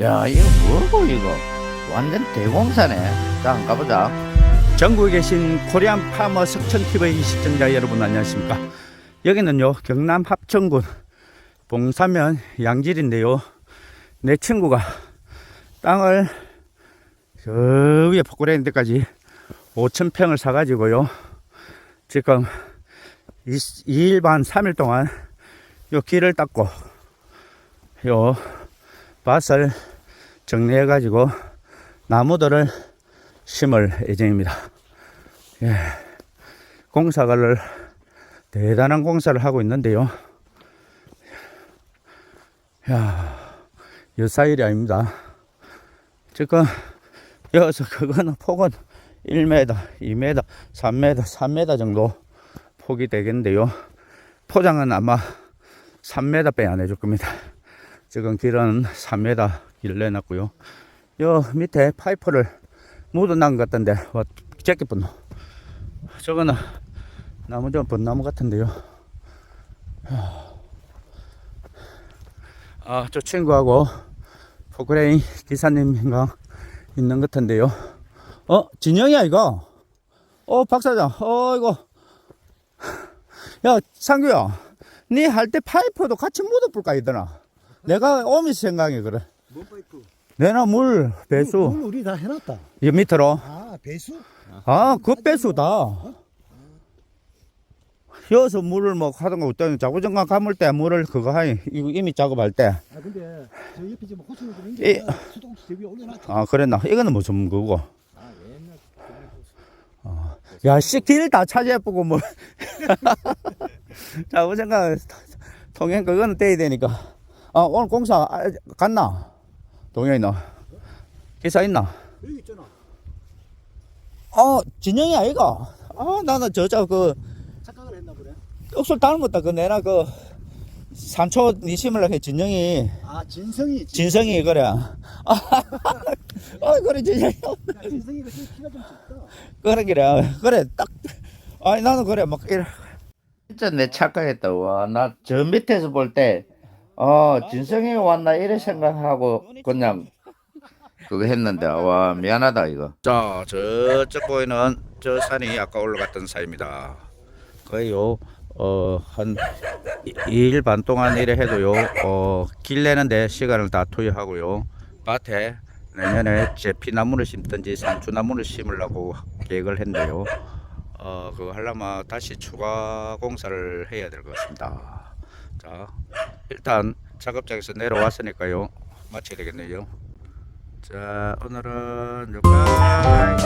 야 이거 뭐고 이거 완전 대공사네 자 한번 가보자 전국에 계신 코리안 파머 석천 TV 시청자 여러분 안녕하십니까? 여기는요 경남 합천군 봉사면 양질인데요. 내 친구가 땅을 저 위에 포크레 있는 데까지 5천 평을 사가지고요. 지금 2일 반 3일 동안 요 길을 닦고 요 밭을 정리해 가지고 나무들을 심을 예정입니다. 예. 공사를 대단한 공사를 하고 있는데요. 야, 여사일이 아닙니다. 지금 여기서 그거는 폭은 1m, 2m, 3m, 3m 정도 폭이 되겠는데요. 포장은 아마 3m 빼 안 해줄 겁니다. 지금 길은 3m 길 내놨고요. 요 밑에 파이프를 묻어난 것 같던데 와 짧게 분노 저거는 나무 좀 벚나무 같은데요. 아 저 친구하고 포크레인 기사님인가 있는 것 같은데요. 어 진영이야 이거? 어 박사장 어 이거. 야 상규야 니 할 때 파이프도 같이 묻어볼까 이더나 내가 오면서 생각해 그래 뭔 파이프? 내나 물 배수 물 우리 다 해놨다. 이 밑으로 아 배수? 아, 그 배수다. 여기서 물을 뭐 하던 거 어떤 자구정강 감을 때 물을 그거 하니 이거 이미 작업할 때. 아 근데 저 옆에 지금 호수는 좀 예. 있는데 수동치 저 위에 올려놨다. 아, 그랬나? 이거는 무슨 그거. 아 옛날 야, 씨, 길 다 차지해보고 뭐. 자구정강 통행 그거는 떼야 되니까. 아, 오늘 공사 아, 갔나? 동현이 너. 기사 있나? 여기 있잖아. 어, 진영이 아이가? 아, 나는 저저 그, 착각을 했나 보네. 억술 닮았다. 그 내나 그, 산초 니 심으려고 해, 진영이. 아 진성이. 진성이 그래. 아, 아 그래 진성이 야, 진성이가 지금 키가 좀 작다. 그래 그래 그래 딱. 아니 나는 그래 막 이래. 진짜 내 착각했다 와 나 저 밑에서 볼 때 어 진성이 왔나 이래 생각하고 그냥 그거 했는데 와 미안하다 이거 자 저쪽 보이는 저 산이 아까 올라갔던 산입니다. 거의요 어한 2일 반 동안 이래 해도요 어길 내는데 시간을 다 투여하고요 밭에 내년에 제 피나무를 심든지 산주나무를 심으려고 계획을 했는데요. 어 그거 하려면 다시 추가 공사를 해야 될 것 같습니다. 자 일단 작업장에서 내려왔으니까요. 마쳐야 되겠네요. 자 오늘은 여기까지.